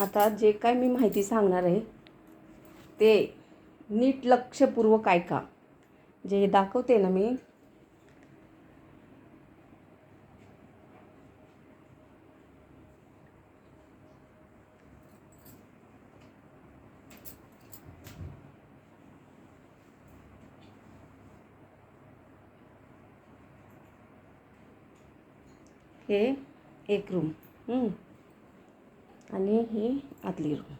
आता जे काय मी माहिती सांगणार आहे ते नीट लक्षपूर्वक ऐका. जे दाखवते ना मी. हे एक रूम आणि ही आतली रूम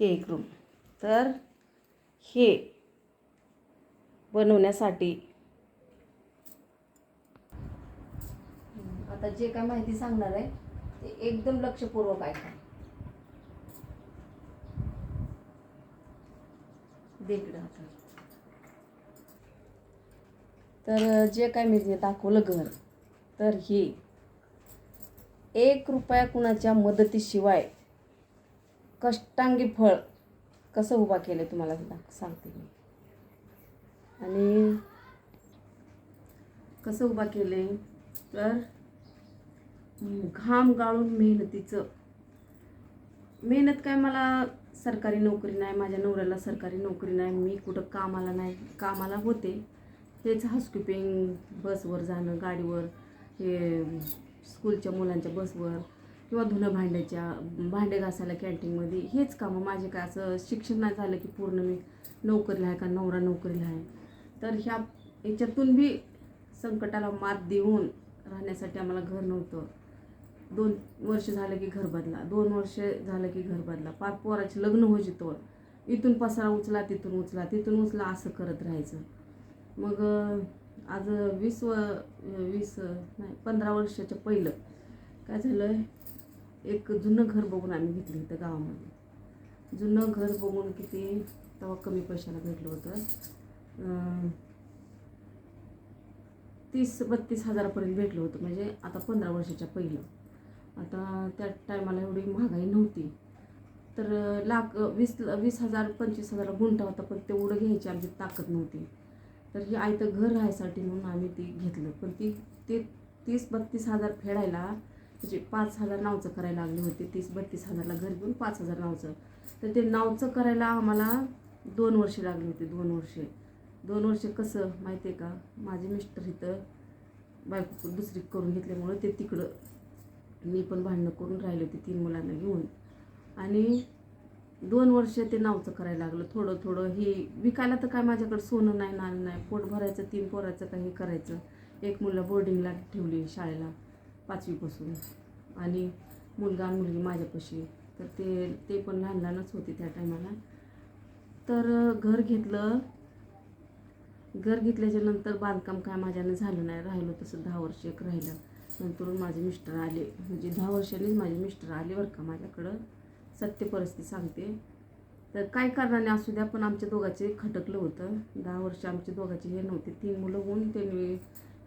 हे एक रूम तर हे बनवण्यासाठी आता जे काय माहिती सांगणार आहे ते एकदम लक्षपूर्वक ऐका. दे तर जे काय मी दाखवलं घर तर हे एक रुपया कुणाच्या मदतीशिवाय कष्टांगी फळ कसं उभा केलं तुम्हाला दाख- सांगते मी. आणि कसं उभा केले तर घाम गाळून मेहनतीचं. मेहनत काय मला सरकारी नोकरी नाही माझ्या नवऱ्याला सरकारी नोकरी नाही मी कुठं कामाला नाही कामाला होते. तेच हाऊसकीपिंग बसवर जाणं गाडीवर हे स्कूलच्या मुलांच्या बसवर किंवा धुणं भांड्याच्या भांडे घासायला कॅन्टीनमध्ये हेच कामं माझे काय असं शिक्षण नाही झालं की पूर्ण मी नोकरीला आहे का नवरा नोकरीला आहे. तर ह्या याच्यातून बी संकटाला मात देऊन राहण्यासाठी आम्हाला घर नव्हतं. दोन वर्ष झालं की घर बदला दोन वर्ष झालं की घर बदला. पाच पोराचे लग्न हो जितोवर इथून पसारा उचला तिथून उचला तिथून उचला असं करत राहायचं. मग आज वीस व वीस नाही पंधरा वर्षाच्या पहिलं काय झालं एक जुनं घर बघून आम्ही घेतलं होतं गावामध्ये. जुनं घर बघून किती तेव्हा कमी पैशाला भेटलं होतं. तीस बत्तीस हजारापर्यंत भेटलं होतं. म्हणजे आता पंधरा वर्षाच्या पहिलं. आता त्या टायमाला एवढी महागाई नव्हती. तर लाख वीस वीस हजार पंचवीस हजारला गुंठा होता पण तेवढं घ्यायची आमची ताकद नव्हती. तर ही आयतं घर राहायसाठी म्हणून आम्ही ती घेतलं. पण ती ते तीस बत्तीस हजार फेडायला म्हणजे पाच हजार नावचं करायला लागले होते. तीस बत्तीस हजारला घर घेऊन पाच हजार नावचं. तर ते नावचं करायला आम्हाला दोन वर्षे लागले होते दोन वर्षे. दोन वर्ष कसं माहिती आहे का? माझे मिस्टर इथं बायको दुसरी करून घेतल्यामुळं ते तिकडं मी पण भांडणं करून राहिले होते तीन मुलांना घेऊन. आणि दोन वर्ष ते नावचं करायला लागलं. थोडं थोडं हे विकायला तर काय माझ्याकडे सोनं नाही नाणं नाही. पोट भरायचं तीन पोराचं काही करायचं. एक मुलं बोर्डिंगला ठेवली शाळेला पाचवीपासून आणि मुलगा मुलगी माझ्यापाशी. तर ते ते पण लहान लहानच होते त्या टायमाला तर घर घेतलं. घर घेतल्याच्या नंतर बांधकाम काय माझ्यानं झालं नाही. राहिलं तसं दहा वर्ष एक राहिलं. नंतर माझे मिस्टर आले. म्हणजे दहा वर्षांनीच माझे मिस्टर आले बरं का माझ्याकडं. सत्य परिस्थिती सांगते. तर काय कारणाने असू द्या पण आमच्या दोघाचे खटकलं होतं. दहा वर्ष आमच्या दोघाचे हे नव्हते. तीन मुलं होऊन त्यांनी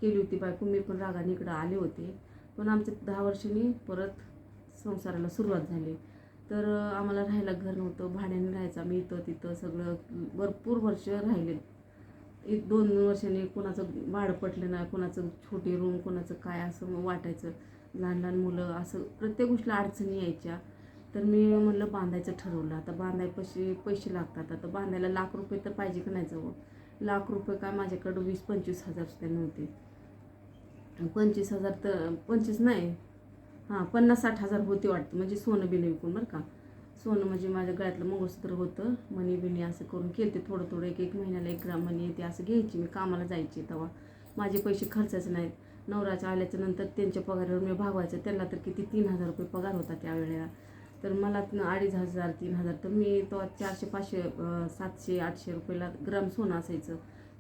केली होती बायको. मी पण रागाने इकडं आले होते. पण आमच्या दहा वर्षांनी परत संसाराला सुरुवात झाली. तर आम्हाला राहायला घर नव्हतं. भाड्याने राहायचं आम्ही इथं तिथं सगळं. भरपूर वर्ष राहिले. एक दोन वर्षांनी कोणाचं भाडं पटलं नाही कोणाचं छोटी रूम कोणाचं काय असं मग वाटायचं. लहान लहान मुलं असं प्रत्येक गोष्टीला अडचणी यायच्या. तर मी म्हणलं बांधायचं ठरवलं. आता बांधाय पैसे पैसे लागतात. आता बांधायला लाख रुपये तर पाहिजे की नाही जवळ? लाख रुपये काय माझ्याकडं वीस पंचवीस हजार सुद्धा नव्हते. पंचवीस हजार तर पंचवीस नाही. हां पन्नास साठ हजार होते वाटतं. म्हणजे सोनं बिनं विकून बरं का. सोनं म्हणजे माझ्या गळ्यातलं मंगळसूत्र होतं. मणी बिणी असं करून केलते थोडं थोडं एक एक महिन्याला एक ग्राम मणी ते असं घ्यायची मी कामाला जायची तेव्हा. माझे पैसे खर्चायचे नाहीत. नवराच्या आल्याच्यानंतर त्यांच्या पगारावर मी भागवायचं. त्यांना तर किती तीन हजार रुपये पगार होता त्यावेळेला. तर मला अडीच हजार तीन हजार तर मी तो चारशे पाचशे सातशे आठशे रुपयाला ग्राम सोनं असायचं.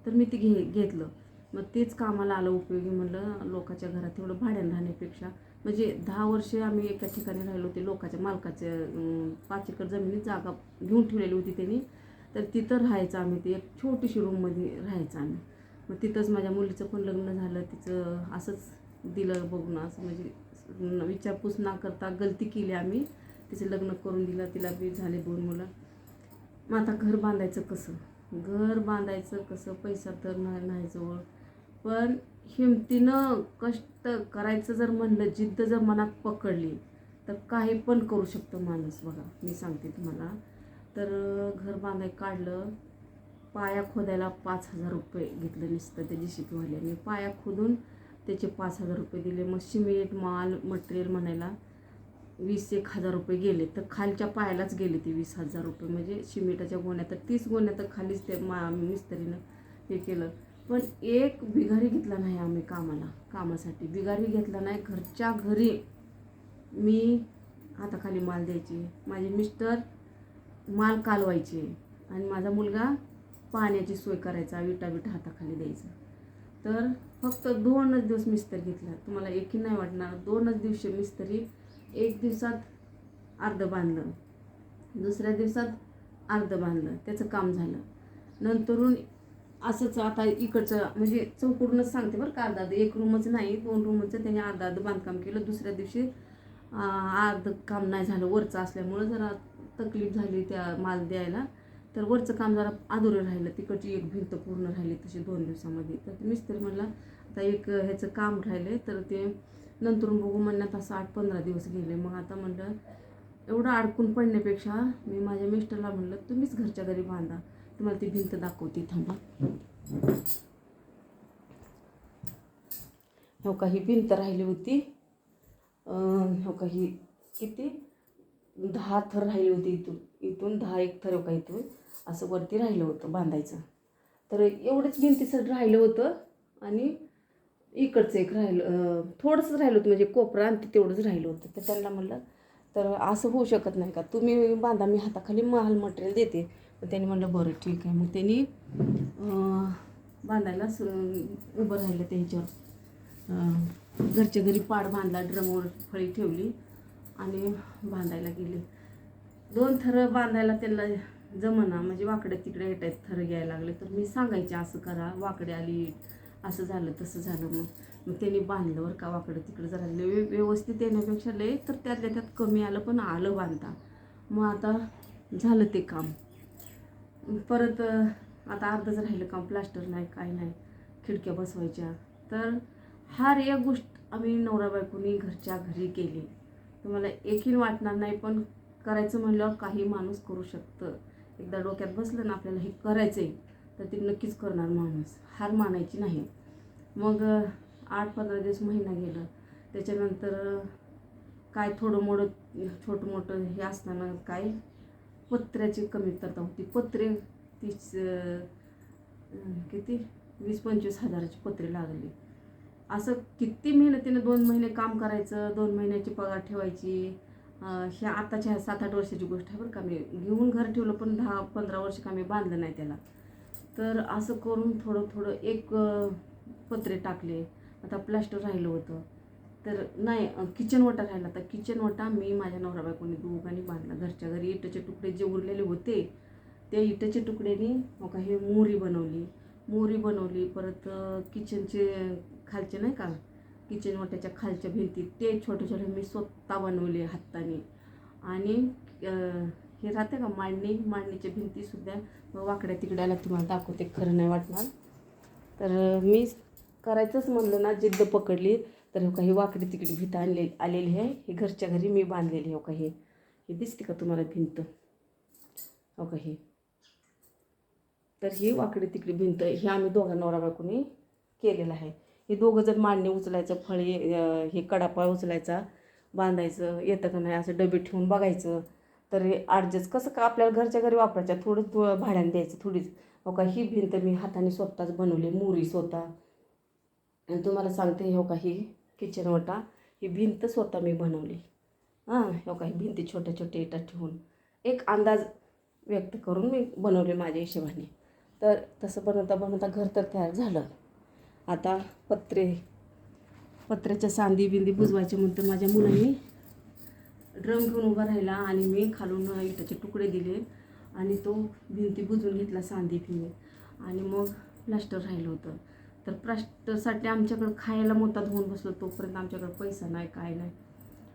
तर मी ते घे घेतलं. मग तेच कामाला आलं उपयोगी म्हणलं लोकाच्या घरात एवढं भाड्यानं राहण्यापेक्षा. म्हणजे दहा वर्षे आम्ही एका ठिकाणी राहिलो होते लोकाच्या मालकाच्या पाच एकर जमिनीत जागा घेऊन ठेवलेली होती त्यांनी. तर तिथं राहायचं आम्ही ते एक छोटीशी रूममध्ये राहायचं आम्ही. मग तिथंच माझ्या मुलीचं पण लग्न झालं तिचं असंच दिलं बघून असं म्हणजे विचारपूस ना करता गलती केली आम्ही. तिचं लग्न करून दिलं तिला बी झाले दोन मुलं. मग आता घर बांधायचं कसं? घर बांधायचं कसं? पैसा तर नाही नाही जवळ. पण हिमतीनं कष्ट करायचं जर म्हणलं जिद्द जर मनात पकडली तर काही पण करू शकतो माणूस बघा. मी सांगते तुम्हाला. तर घर बांधाय काढलं पाया खोदायला पाच हजार रुपये घेतलं नुसतं त्या जी शिपीवाल्याने पाया खोदून त्याचे पाच हजार रुपये दिले. मग सिमेंट माल मटेरियल म्हणायला वीस एक हजार रुपये गेले. तर खालच्या पायालाच गेले ते वीस हजार रुपये. म्हणजे सिमेंटाच्या गोण्या तर तीस गोण्या तर खालीच ते मा मिस्त्रीनं हे केलं. पण एक बिघारी घेतला नाही आम्ही कामाला कामासाठी. बिघारी घेतला नाही घरच्या घरी मी हाताखाली माल द्यायची. माझे मिस्टर माल कालवायचे आणि माझा मुलगा पाण्याची सोय करायचा विटा विटा हाताखाली द्यायचा. तर फक्त दोनच दिवस मिस्तर घेतला. तुम्हाला एकही नाही वाटणार दोनच दिवशी मिस्त्री एक दिवसात अर्ध बांधलं. दुसऱ्या दिवसात अर्ध बांधलं. त्याचं काम झालं. नंतरून असंच आता इकडचं म्हणजे चौकडूनच सांगते बरं का अर्धा अर्ध एक रूमच नाही दोन रूमचं त्याने अर्धा अर्ध बांधकाम केलं. दुसऱ्या दिवशी अर्ध काम नाही झालं वरचं असल्यामुळं जरा तकलीफ झाली त्या माल द्यायला. तर वरचं काम जरा अधुरं राहिलं तिकडची एक भिंत पूर्ण राहिली तशी दोन दिवसामध्ये. तर ते मिस्त्री म्हणला आता एक ह्याचं काम राहिलं तर ते नंतर बघू म्हणण्यात असं आठ पंधरा दिवस गेले. मग आता म्हणलं एवढं अडकून पडण्यापेक्षा मी माझ्या मिस्टरला म्हणलं तुम्हीच घरच्या घरी बांधा. तुम्हाला ती भिंत दाखवते थांबा. हो का ही भिंत राहिली होती. हो का ही किती? दहा थर राहिली होती इथून. इथून दहा एक थर हो का इथून. असं वरती राहिलं होतं बांधायचं. तर एवढंच भिंतीसाठी राहिलं होतं आणि इकडचं एक राहिलं थोडंसं थोडंसंच राहिलं होतं. म्हणजे कोपरा आणि ते तेवढंच राहिलं होतं. तर त्यांना म्हणलं तर असं होऊ शकत नाही का? तुम्ही बांधा मी हाताखाली माल मटेरियल देते. तर त्यांनी म्हणलं बरं ठीक आहे. मग त्यांनी बांधायला सु उभं राहिलं त्यांच्यावर. घरच्या घरी पाड बांधला ड्रमवर फळी ठेवली आणि बांधायला गेले. दोन थरं बांधायला त्यांना जमना म्हणजे वाकड्या तिकडे येत आहेत थरं घ्यायला लागले. तर मी सांगायचे असं करा वाकडे आली असं झालं तसं झालं मग मग त्यांनी बांधलं बरं का वाकडं तिकडं जरा लय व्यवस्थित येण्यापेक्षा लय तर त्यातल्या त्यात कमी आलं पण आलं बांधता मग आता झालं ते काम. परत आता अर्धच राहिलं काम प्लास्टर नाही काय नाही खिडक्या बसवायच्या. तर हर एक गोष्ट आम्ही नवरा बायकोनी घरच्या घरी केली. तुम्हाला एकही वाटणार नाही पण करायचं म्हणल्यावर काही माणूस करू शकतं. एकदा डोक्यात बसलं ना आपल्याला हे करायचं आहे तर ते नक्कीच करणार माणूस. हार मानायची नाही. मग आठ पंधरा दिवस महिना गेलं. त्याच्यानंतर काय थोडं मोठं छोटं मोठं हे असताना काय पत्र्याची कमतरता होती. पत्रे तीस किती? वीस पंचवीस हजाराची पत्रे लागली. असं किती मेहनतीनं दोन महिने काम करायचं दोन महिन्याची पगार ठेवायची ह्या आताच्या ह्या सात आठ वर्षाची गोष्ट आहे बरं का. मी घेऊन घर ठेवलं पण दहा पंधरा वर्ष का मी बांधलं नाही त्याला. तर असं करून थोडं थोडं एक पत्रे टाकले. आता प्लास्टर राहिलं होतं. तर नाही किचन वटा राहिला. तर किचन वटा मी माझ्या नवरा बायकोने दोघांनी बांधला. घरच्या घरी इटाचे तुकडे जे उरलेले होते त्या इटाच्या तुकड्याने मग का हे मोरी बनवली. मोरी बनवली परत किचनचे खालचे नाही का किचन वाट्याच्या खालच्या भिंती ते छोटे छोटे मी स्वतः बनवले हाताने. आणि हे राहते का मांडणी मांडणीच्या भिंतीसुद्धा वाकड्या तिकड्याला तुम्हाला दाखवते खरं नाही वाटणार. तर मी करायचंच म्हणलं ना जिद्द पकडली तर हो काही वाकडी तिकडी भिंत आणले आलेली आहे. हे घरच्या घरी मी बांधलेली हो का हे? हे दिसते का तुम्हाला भिंत? हो का हे? तर ही वाकडी तिकडी भिंत हे आम्ही दोघा नवरा बायकोनी केलेलं आहे. हे दोघं जर मांडणी उचलायचं फळे हे कडापा उचलायचा बांधायचं येतं का नाही असं डबे ठेवून बघायचं तर हे ॲडजस्ट कसं का आपल्याला घरच्या घरी वापरायच्या थोडं थोडं भाड्याने द्यायचं थोडीच. हो का ही भिंत मी हाताने स्वतःच बनवली मुरी स्वतः. आणि तुम्हाला सांगते हो का ही किचन वटा ही भिंत स्वतः मी बनवली. हां हो का ही भिंती छोट्या छोट्या इटात ठेवून. एक अंदाज व्यक्त करून मी बनवले माझ्या हिशोबाने. तर तसं बनवता बनवता घर तर तयार झालं. आता पत्रे पत्र्याच्या सांदी बिंदी बुजवायचे म्हणतं माझ्या मुलांनी ड्रम घेऊन उभा राहिला आणि मी खालून इटाचे तुकडे दिले आणि तो भिंती बुजवून घेतला सांदी फिंदी आणि मग प्लास्टर राहिलं होतं. तर प्लास्टरसाठी आमच्याकडं खायला मोतात होऊन बसलो तोपर्यंत आमच्याकडं पैसा नाही काय नाही.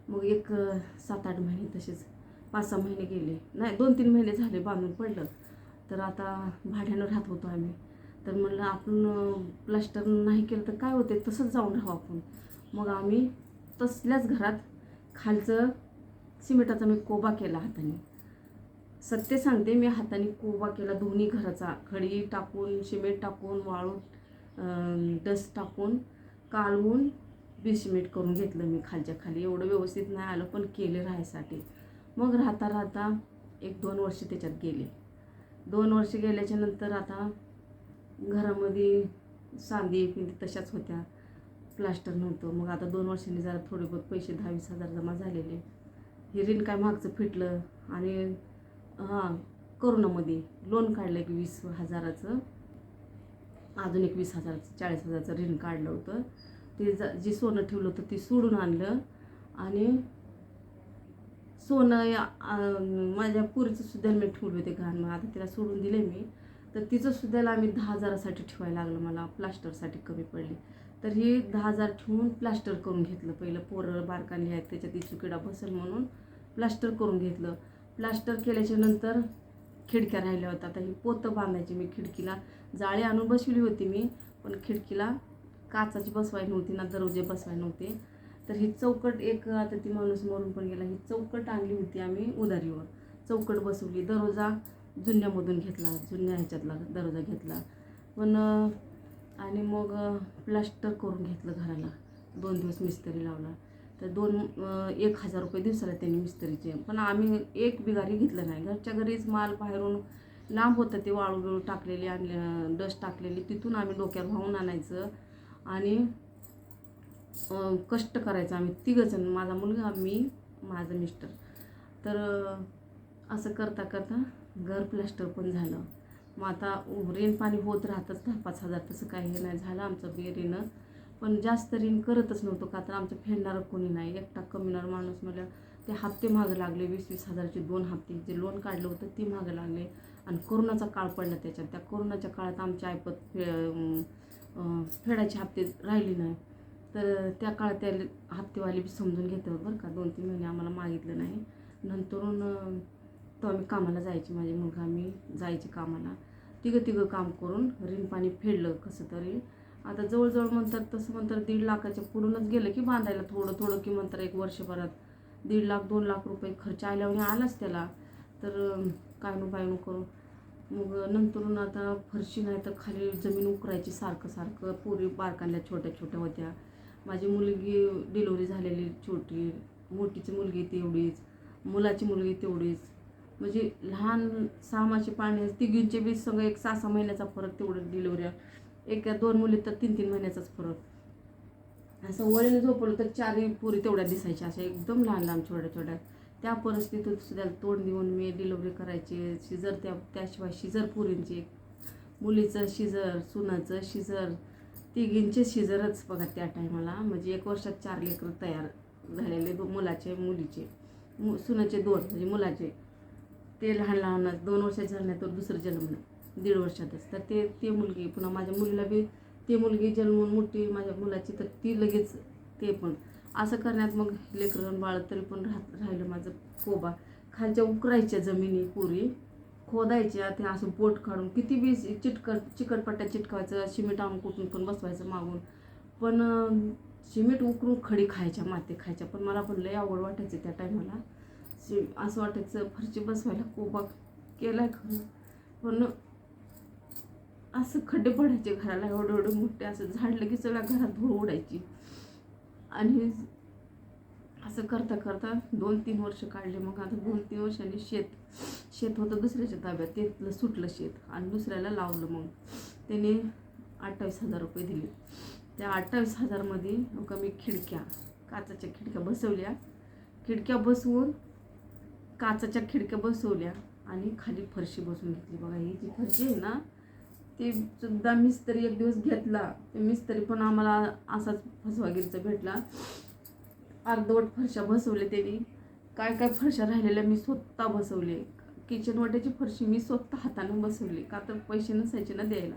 मग एक सात आठ महिने तसेच पाच सहा महिने गेले. नाही दोन तीन महिने झाले बांधून पडलं. तर आता भाड्यानं राहत होतो आम्ही. तर म्हणलं आपण प्लास्टर नाही केलं तर काय होते? तसंच जाऊन राहू आपण. मग आम्ही तसल्याच घरात खालचं सिमेंटाचा मी कोबा केला हाताने. सत्य सांगते मी हाताने कोबा केला दोन्ही घराचा. खडी टाकून सिमेंट टाकून वाळून. डस्ट टाकून काढून बिसिमेंट करून घेतलं मी खालच्या खाली. एवढं व्यवस्थित नाही आलं पण केले राहायसाठी. मग राहता राहता एक दोन वर्ष त्याच्यात गेले. दोन वर्ष गेल्याच्यानंतर आता घरामध्ये सांदी पिंदी तशाच होत्या. प्लास्टर नव्हतं. मग आता दोन वर्षांनी जरा थोडे बहुत पैसे दहा वीस हजार जमा झालेले. हे काय मागचं फिटलं आणि हां करोनामध्ये लोन काढलं एक वीस हजाराचं. अजून एक वीस हजाराचं चाळीस हजाराचं ऋण काढलं होतं. ते ज जी सोनं ठेवलं होतं ती सोडून आणलं. आणि सोनं या- माझ्या पुरीचं सुद्धा मी ठेवले होते घाण. मग आता तिला सोडून दिले मी. तर तिचं सुद्धा आम्ही दहा हजारासाठी ठेवायला लागलं. मला प्लास्टरसाठी कमी पडली. तर ही दहा हजार ठेवून प्लास्टर करून घेतलं. पहिलं पोरं बारकाली आहेत त्याच्यात इचुकिडा बसेल म्हणून प्लास्टर करून घेतलं. प्लास्टर केल्याच्यानंतर खिडक्या राहिल्या होत्या. आता ही पोतं बांधायची मी खिडकीला. जाळी आणून बसवली होती मी पण खिडकीला काचाची बसवाय नव्हती ना दरवाजे बसवाय नव्हते. तर ही चौकट एक आता ती माणूस मरून पण गेला. ही चौकट आणली होती आम्ही उधारीवर. चौकट बसवली दरवाजा जुन्यामधून घेतला जुन्या ह्याच्यातला दरवाजा घेतला. पण आणि मग प्लास्टर करून घेतलं घराला. दोन दिवस मिस्त्री लावला. तर दोन एक हजार रुपये दिवसाला त्यांनी मिस्त्रीचे. पण आम्ही एक बिगारी घेतलं नाही. घरच्या घरीच माल बाहेरून लांब होतं ते वाळू बिळू टाकलेली आणले डस्ट टाकलेली. तिथून आम्ही डोक्यावर वाहून आणायचं आणि कष्ट करायचं आम्ही तिघंजण. माझा मुलगा मी माझं मिस्टर. तर असं करता करता घर प्लॅस्टर पण झालं. मग आता रेन पाणी होत राहतच दहा पाच हजार तसं काही हे नाही झालं आमचं बी पण जास्त ऋण करतच नव्हतो का तर आमचं फेडणारं कोणी नाही. एकटा कमीणार माणूस मला ते हप्ते मागं लागले वीस वीस हजारचे दोन हप्ते. जे लोन काढलं होतं ते मागं लागले. आणि कोरोनाचा काळ पडला त्याच्यात. त्या कोरोनाच्या काळात आमच्या ऐपत फे फेडायचे हप्ते राहिले नाही. तर त्या काळात त्या हप्तेवाले बी समजून घेते बरं का. दोन तीन महिने आम्हाला मागितलं नाही. नंतरून तो आम्ही कामाला जायचे. माझे मुलगा मी जायचे कामाला. तिघं तिघं काम करून ऋण पाणी फेडलं कसं तरी. आता जवळजवळ म्हणतात तसं म्हणतात दीड लाखाच्या पुढूनच गेलं की बांधायला थोडं थोडं की म्हणतात एक वर्षभरात दीड लाख दोन लाख रुपये खर्च आल्यावर आलाच त्याला. तर काय नु काय करू. मग नंतरून आता फरशी नाही तर खाली जमीन उकरायची सारखं सारखं. पोरी बारकांल्या छोट्या छोट्या होत्या. माझी मुलगी डिलिव्हरी झालेली छोटी. मोठीची मुलगी तेवढीच. मुलाची मुलगी तेवढीच. म्हणजे लहान सहा मासे पाणी तिघींचे बी सगळं एक सहा सहा महिन्याचा फरक तेवढं डिलिव्हरी एक दोन मुली तर तीन तीन महिन्याचाच फरक. असं वळीने झोपवलं तर चारही पुरी तेवढ्या दिसायच्या अशा एकदम लहान लहान छोट्या छोट्या. त्या परिस्थितीत सुद्धा तोंड देऊन मी डिलिव्हरी करायची शिजर त्या त्याशिवाय शिजर पुरींची. मुलीचं शिजर सुनाचं शिजर तिघींचे शिजरच बघा त्या टायमाला. म्हणजे एक वर्षात चार लेकरं तयार झालेले दो मुलाचे मुलीचे. मु सुनाचे दोन म्हणजे मुलाचे. ते लहान लहानच दोन वर्षाचे झाले तर दुसरं जन्मलं दीड वर्षातच. तर ते ते मुलगी पुन्हा माझ्या मुलीला बी ती मुलगी जन्मून मोठी माझ्या मुलाची तर ती लगेच ते पण. असं करण्यात मग लेकरं बाळ तरी पण राहत राहिलं माझं कोबा खालच्या उकरायच्या जमिनी पुरी खोदायच्या ते असं बोट काढून किती बी चिटकट चिकटपट्ट्या चिटकवायचं सिमेंट आणून कुठून पण बसवायचं मागून. पण अं, उकरून खडी खायच्या माती खायच्या पण मला पण लय आवड वाटायची त्या टायमाला. शि असं वाटायचं फरची बसवायला कोबा केलाय खरं. पण असं खड्डे पडायचे घराला एवढं एवढं मोठे असं झाडलं की सगळ्या घरात धूळ उडायची. आणि असं करता करता दोन तीन वर्ष काढले. मग आता दोन तीन वर्षांनी शेत शेत होतं दुसऱ्याच्या ताब्यात. ते सुटलं शेत आणि दुसऱ्याला लावलं मग. त्याने अठ्ठावीस हजार रुपये दिले. त्या अठ्ठावीस हजारमध्ये मग मी खिडक्या काचाच्या खिडक्या बसवल्या. खिडक्या बसवून काचाच्या खिडक्या बसवल्या आणि खाली फरशी बसवून घेतली. बघा ही जी फरशी आहे ना ते सुद्धा मिस्त्री एक दिवस घेतला. ते मिस्त्री पण आम्हाला असाच फसवागिरीचा भेटला. अर्धवट फरशा बसवले त्यांनी. काय काय फरशा राहिलेल्या मी स्वतः बसवले. किचन वाट्याची फरशी मी स्वतः हाताने बसवली. का तर पैसे नसायचे ना द्यायला.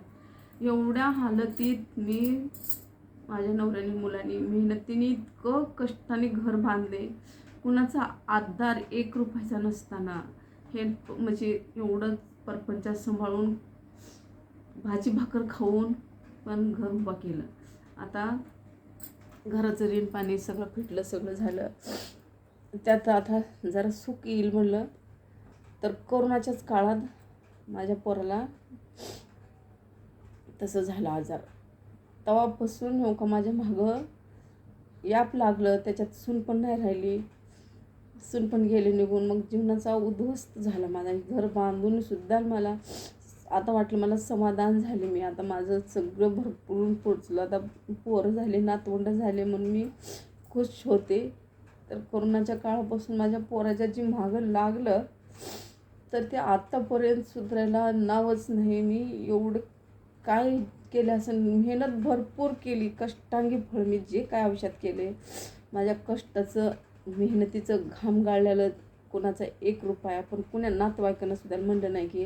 एवढ्या हालतीत मी माझ्या नवऱ्याने मुलांनी मेहनतीने इतकं कष्टाने घर बांधले. कुणाचा आधार एक रुपयाचा नसताना. हे म्हणजे एवढं परपंचात सांभाळून भाजी भाकर खाऊन पण घर उभा केलं. आता घराचं ऋण पाणी सगळं फिटलं सगळं झालं. त्यात आता जरा सुख येईल म्हणलं तर कोरोनाच्याच काळात माझ्या पोराला तसं झालं आजार. तेव्हापासून हो का माझ्या मागं याप लागलं त्याच्यात सून पण नाही राहिली. सून पण गेली निघून. मग जीवनाचा उद्ध्वस्त झाला माझा. घर बांधून सुद्धा मला आता वाटलं मला समाधान झाले मी. आता माझं सगळं भरपूर पोचलं. आता पोरं झाले नातवंड झाले म्हणून मी खुश होते. तर कोरोनाच्या काळापासून माझ्या पोराच्या जी मागं लागलं तर ते आत्तापर्यंत सुधारायला नावच नाही. मी एवढं काय केलं असं मेहनत भरपूर केली. कष्टांगी फळ मी जे काय आयुष्यात केले माझ्या कष्टाचं मेहनतीचं घाम गाळलेलं कोणाचा एक रुपया पण कुण्या नातेवाईकांना सुद्धा म्हणलं नाही की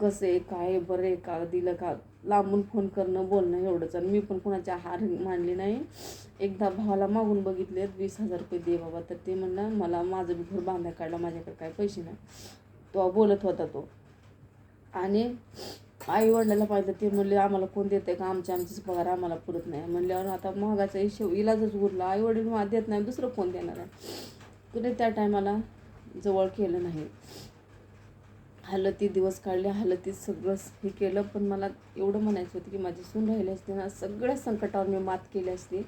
कसं आहे काय बरं आहे का? दिलं का? लांबून फोन करणं बोलणं एवढंच. आणि मी पण कुणाच्या हार मानली नाही. एकदा भावाला मागून बघितले वीस हजार रुपये दे बाबा. तर ते म्हणलं मला माझं बी घर बांधाय काढला माझ्याकडे काय पैसे नाही. तो बोलत होता तो. आणि आई वडिलाला पाहिजे ते म्हणले आम्हाला कोण आहे का? आमच्या आमचीच पगार आम्हाला पुरत नाही. म्हणल्यावर आता महागाचा हिशेब इलाजच उरला. आई वडील मला देत नाही दुसरं कोण देणार आहे? कुणी त्या टायमाला जवळ केलं नाही. हलती दिवस काढले हलतीत सगळं हे केलं पण मला एवढं म्हणायचं होतं की माझी सून राहिली असते ना सगळ्या संकटावर मी मात केली असती.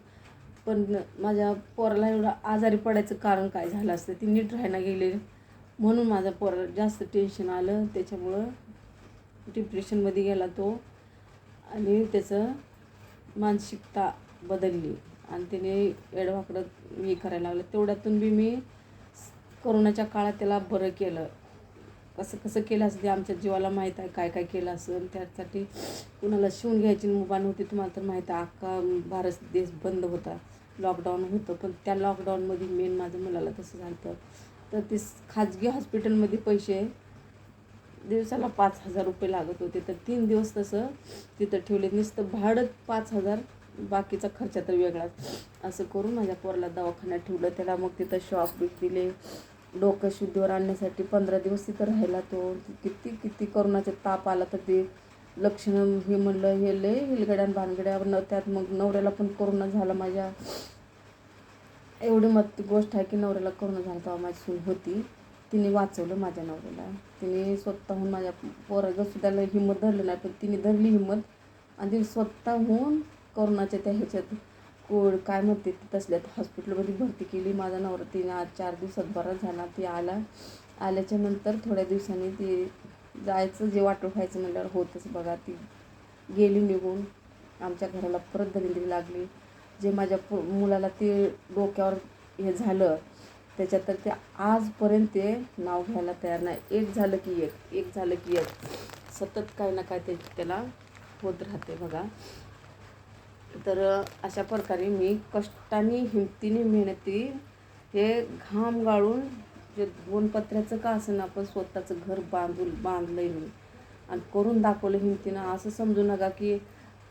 पण माझ्या पोराला एवढं आजारी पडायचं कारण काय झालं असतं? ती नीट राहायला गेले. म्हणून माझ्या पोरा जास्त टेन्शन आलं. त्याच्यामुळं डिप्रेशनमध्ये गेला तो. आणि त्याचं मानसिकता बदलली. आणि त्याने एडवाकडं हे करायला लागलं. तेवढ्यातून बी मी कोरोनाच्या काळात त्याला बरं केलं. कसं कसं केलं असं ते आमच्या जीवाला माहीत आहे काय काय केलं असेल त्यासाठी कुणाला शिवून घ्यायची मुभा नव्हती तुम्हाला तर माहीत आहे अख्खा भारत देश बंद होता. लॉकडाऊन होतं पण त्या लॉकडाऊनमध्ये मेन माझ्या मुलाला तसं झालं तर ते खाजगी हॉस्पिटलमध्ये पैसे दिवसाला पाच हजार रुपये लागत होते. तर तीन दिवस तसं तिथं ठेवले नुसतं भाडं पाच हजार बाकीचा खर्च तर वेगळाच. असं करून माझ्या पोराला दवाखान्यात ठेवलं. त्याला मग तिथं शॉप बीप दिले डोकं शुद्धीवर आणण्यासाठी पंधरा दिवस तिथं राहिला तो. किती किती करोनाचा ताप आला तर ते लक्षणं हे म्हणलं हे लय हिलगड्या आणि भानगड्या न त्यात मग नवऱ्याला पण कोरोना झाला माझ्या. एवढी मत गोष्ट आहे की नवऱ्याला कोरोना झाला तेव्हा माझी सून होती. तिने वाचवलं माझ्या नवऱ्याला. तिने स्वतःहून माझ्या पोरगं सुद्धा हिंमत धरलं नाही पण तिने धरली हिंमत. आणि तिने स्वतःहून कोरोनाच्या त्या ह्याच्यात कोड काय म्हणते ते तसल्यात हॉस्पिटलमध्ये भरती केली. माझा नवरा तिने आज चार दिवसात बरा झाला. ती आला. आल्याच्यानंतर थोड्या दिवसांनी ती जायचं जे वाटं व्हायचं म्हणल्यावर होतच बघा. ती गेली निघून. आमच्या घराला परत दरिंद्री लागली. जे माझ्या पु मुलाला ते डोक्यावर हे झालं त्याच्यात तर ते आजपर्यंत ते नाव घ्यायला तयार नाही. एक झालं की एक एक झालं की एक. सतत काही ना काय ते त्याला होत राहते बघा. तर अशा प्रकारे मी कष्टाने हिमतीने मेहनती हे घाम गाळून जे दोन पत्र्याचं का असं आपण स्वतःचं घर बांधून बांधलं मी. आणि करून दाखवलं हिमतीनं. असं समजू नका की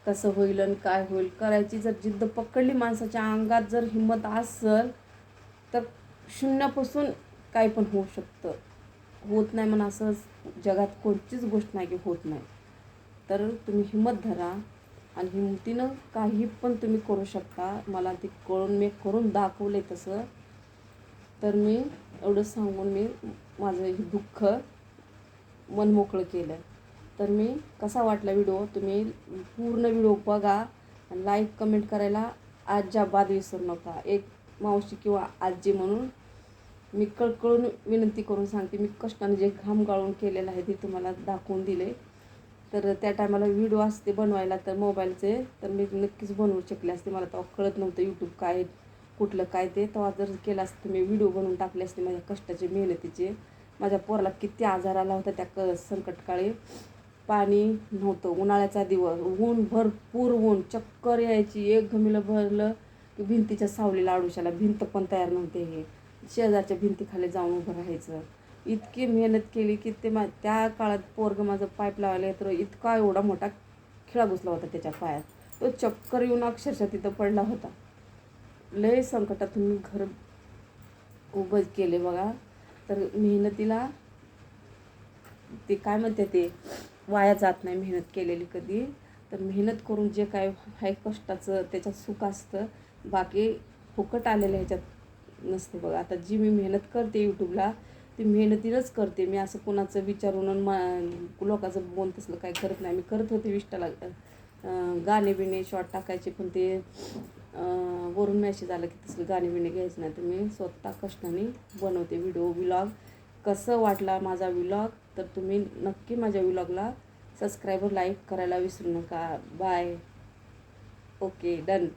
कसं होईल आणि काय होईल. करायची जर जिद्द पकडली माणसाच्या अंगात जर हिंमत असेल तर शून्यापासून काही पण होऊ शकतं. होत नाही म्हणून असं जगात कोणतीच गोष्ट नाही की होत नाही. तर तुम्ही हिंमत धरा. आणि हिमतीनं काही पण तुम्ही करू शकता. मला ते कळून मी करून दाखवले तसं. तर मी एवढं सांगून मी माझं हे दुःख मन मोकळं केलं. तर मी कसा वाटला व्हिडिओ? तुम्ही पूर्ण व्हिडिओ बघा लाईक कमेंट करायला अजिबात विसरू नका. एक मावशी किंवा आजी म्हणून मी कळकळून विनंती करून सांगते. मी कष्टाने जे घाम गाळून केलेलं आहे ते तुम्हाला दाखवून दिले तर त्या टायमाला व्हिडिओ असते बनवायला तर मोबाईलचे तर मी नक्कीच बनवू शकले असते. मला तेव्हा कळत नव्हतं यूट्यूब काय कुठलं काय ते. तेव्हा जर केलं असतं मी व्हिडिओ बनवून टाकले असते माझ्या कष्टाचे मेहनतीचे. माझ्या पोराला किती आजार आला होता त्या क संकटकाळी. पाणी नव्हतं. उन्हाळ्याचा दिवस ऊन भरपूर ऊन. चक्कर यायची एक घमीला भरलं की भिंतीच्या सावलीला आडुशाला. भिंत पण तयार नव्हते हे. शेजारच्या भिंतीखाली जाऊन उभं राहायचं. इतकी मेहनत केली की ते मा त्या काळात पोरगं माझं पाईप लावायला तर इतका एवढा मोठा खिळा घुसला होता त्याच्या पायात. तो चक्कर येऊन अक्षरशः तिथं पडला होता. लय संकटातून मी घर उभं केले बघा. तर मेहनतीला ते काय म्हणते ते वाया जात नाही मेहनत केलेली कधी. तर मेहनत करून जे काय आहे कष्टाचं त्याच्यात सुख असतं. बाकी फुकट आलेलं ह्याच्यात नसते बघा. आता जी मी मेहनत करते यूट्यूबला ती मेहनतीनंच करते. मी असं कोणाचं विचारून आणि मा लोकांचं बोल तसलं काय करत नाही. मी करत होते विष्टाला गाणे बिणे शॉर्ट टाकायचे पण ते वरून मॅसेज आलं की तसलं गाणे बिणे घ्यायचं नाही. तर मी स्वतः कष्टाने बनवते व्हिडिओ विलॉग कसं वाटला माझा विलॉग तर तुम्ही नक्की माझ्या विलॉगला सबस्क्राईबर लाईक करायला विसरू नका. Bye okay done